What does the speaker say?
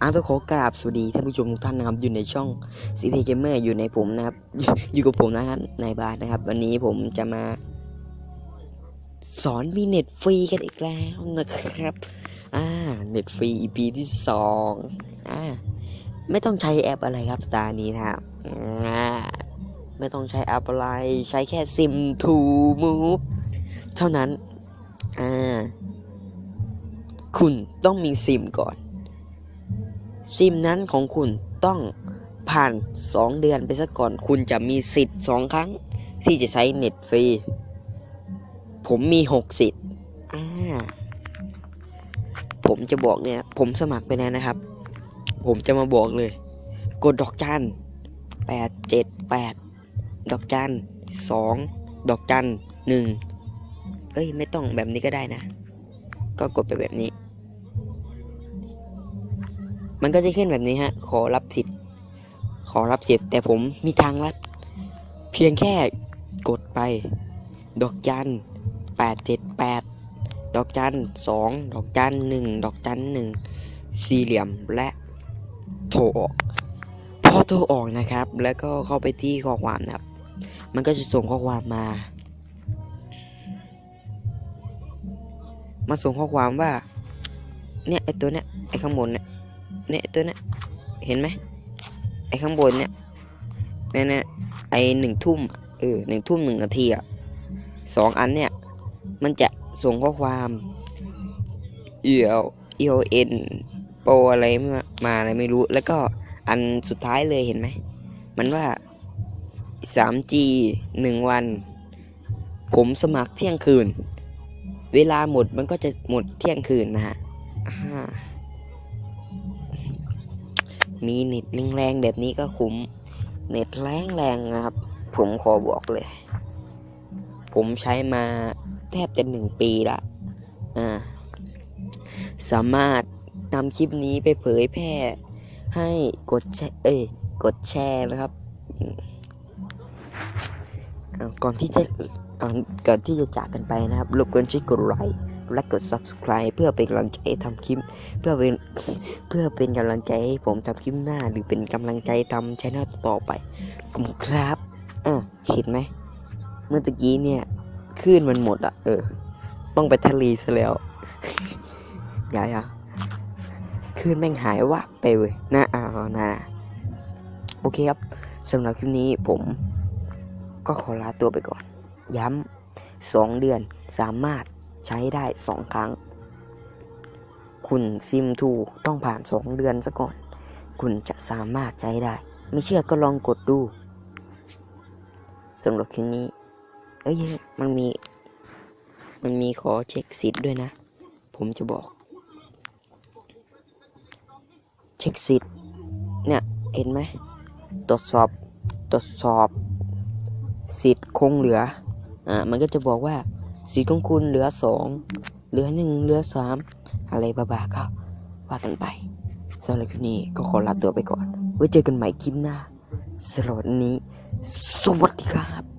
อาต้องขอกราบสวัสดีท่านผู้ชมทุกท่านนะครับอยู่ในช่องซีพีเกมเมอร์อยู่ในผมนะครับ อยู่กับผมนะครับนายบาสนะครับ วันนี้ผมจะมา สอนมีเน็ตฟรีกันอีกแล้วนะครับ อ่าเน็ตฟรี EP ที่สองอ่าไม่ต้องใช้แอปอะไรครับตานี้นะครับอ่าไม่ต้องใช้แอปอะไรใช้แค่ Sim to Move เท่านั้นอ่าคุณต้องมีซิมก่อน ซิมนั้นของคุณต้องผ่าน 2 เดือนไปซะก่อน คุณจะมีสิทธิ์สองครั้ง ที่จะใช้เน็ตฟรี ผมมี6สิทธิ์อ่าผมจะบอกเนี่ย ผมสมัครไปแล้วนะครับ ผมจะมาบอกเลย กดดอกจันแปดเจ็ดแปดดอกจันสองดอกจันหนึ่งเอ้ย ไม่ต้องแบบนี้ก็ได้นะ ก็กดไปแบบนี้ มันก็จะขึ้นแบบนี้ฮะ ขอรับสิทธิ์ ขอรับสิทธิ์แต่ผมมีทางลัด เพียงแค่กดไป ดอกจันแปดเจ็ดแปดดอกจันสองดอกจันหนึ่งดอกจันหนึ่งสี่เหลี่ยมและโทรออกพอโทรออกนะครับ แล้วก็เข้าไปที่ข้อความนะครับ มันก็จะส่งข้อความมา มาส่งข้อความว่า เนี่ยไอตัวเนี้ยไอข้างบนเนี่ย เนี่ยตัวเนี้ยเห็นไหมไอข้างบนเนี่ยเนี่ยเนี่ยไอหนึ่งทุ่มเออหนึ่งทุ่มหนึ่งนาทีอะสองอันเนี่ย มันจะส่งข้อความเอียวเอเอ็นโปอะไรมามาอะไรไม่รู้ แล้วก็อันสุดท้ายเลยเห็นไหม มันว่า 3G หนึ่งวัน ผมสมัครเที่ยงคืน เวลาหมดมันก็จะหมดเที่ยงคืนนะฮะอ่า มีเน็ตแรงๆแบบนี้ก็คุ้ม เน็ตแรงๆนะครับ ผมขอบอกเลย ผมใช้มาแทบจะหนึ่งปีละอ่าสามารถนำคลิปนี้ไปเผยแพร่ ให้กดแชร์เอ้ยกดแชร์นะครับก่อนที่จะก่อนก่อนที่จะจากกันไปนะครับรบกวนช่วยกดไลค์ และกด subscribe เพื่อเป็นกำลังใจทำคลิป เพื่อเป็นเพื่อเป็นกำลังใจให้ผมทำคลิปหน้า หรือเป็นกำลังใจทำชแนลต่อไปขอบคุณครับอะเห็นไหมเมื่อตะกี้เนี่ยคลื่นมันหมดอะ เออ ต้องไปทะเลซะแล้วยายอะคลื่นแม่งหายวับไปเว้ยนะอ่านะโอเคครับสำหรับคลิปนี้ผมก็ขอลาตัวไปก่อน ย้ำสองเดือนสามารถ ใช้ได้สองครั้ง คุณซิมทูต้องผ่านสองเดือนซะก่อน คุณจะสามารถใช้ได้ ไม่เชื่อก็ลองกดดูสำหรับคลิปนี้ เอ้ยมันมี มันมีขอเช็คสิทธิ์ด้วยนะ ผมจะบอก เช็คสิทธิ์เนี่ยเห็นไหมตรวจสอบตรวจสอบสิทธิ์คงเหลือ อ่า มันก็จะบอกว่า สีของคุณเหลือสองเหลือหนึ่งเหลือสามอะไรบ้าๆก็ว่ากันไปสำหรับคลิปนี้ก็ขอลาตัวไปก่อน ไว้เจอกันใหม่คลิปหน้าสำหรับวันนี้ สวัสดีครับ